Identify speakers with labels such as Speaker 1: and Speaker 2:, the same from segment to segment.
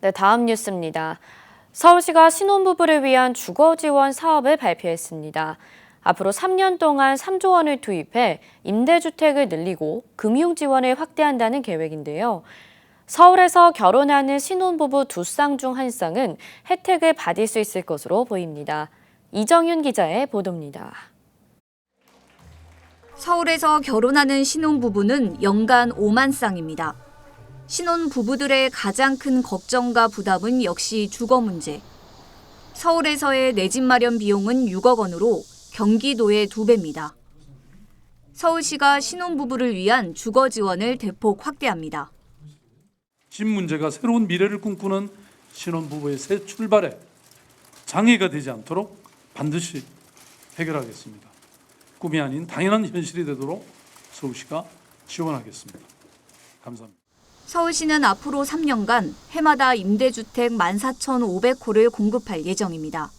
Speaker 1: 네, 다음 뉴스입니다. 서울시가 신혼부부를 위한 주거 지원 사업을 발표했습니다. 앞으로 3년 동안 3조 원을 투입해 임대주택을 늘리고 금융 지원을 확대한다는 계획인데요. 서울에서 결혼하는 신혼부부 두 쌍 중 한 쌍은 혜택을 받을 수 있을 것으로 보입니다. 이정윤 기자의 보도입니다.
Speaker 2: 서울에서 결혼하는 신혼부부는 연간 5만 쌍입니다. 신혼 부부들의 가장 큰 걱정과 부담은 역시 주거 문제. 서울에서의 내 집 마련 비용은 6억 원으로 경기도의 두 배입니다. 서울시가 신혼부부를 위한 주거 지원을 대폭 확대합니다.
Speaker 3: 집 문제가 새로운 미래를 꿈꾸는 신혼부부의 새 출발에 장애가 되지 않도록 반드시 해결하겠습니다. 꿈이 아닌 당연한 현실이 되도록 서울시가 지원하겠습니다. 감사합니다.
Speaker 2: 서울시는 앞으로 3년간 해마다 임대주택 14,500호를 공급할 예정입니다.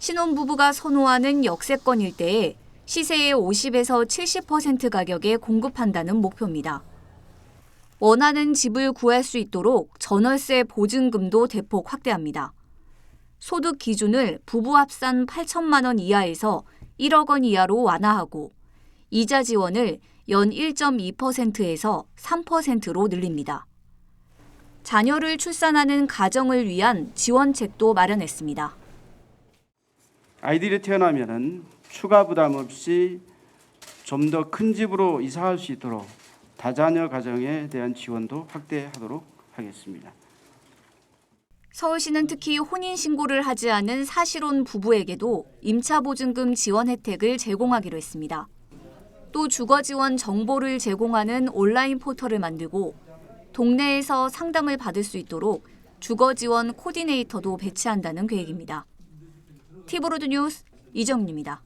Speaker 2: 신혼부부가 선호하는 역세권 일대에 시세의 50에서 70% 가격에 공급한다는 목표입니다. 원하는 집을 구할 수 있도록 전월세 보증금도 대폭 확대합니다. 소득 기준을 부부 합산 8천만 원 이하에서 1억 원 이하로 완화하고 이자 지원을 연 1.2%에서 3%로 늘립니다. 자녀를 출산하는 가정을 위한 지원책도 마련했습니다.
Speaker 4: 아이들이 태어나면은 추가 부담 없이 좀 더 큰 집으로 이사할 수 있도록 다자녀 가정에 대한 지원도 확대하도록 하겠습니다.
Speaker 2: 서울시는 특히 혼인 신고를 하지 않은 사실혼 부부에게도 임차 보증금 지원 혜택을 제공하기로 했습니다. 또 주거 지원 정보를 제공하는 온라인 포털을 만들고 동네에서 상담을 받을 수 있도록 주거 지원 코디네이터도 배치한다는 계획입니다. 티브로드 뉴스 이정윤입니다.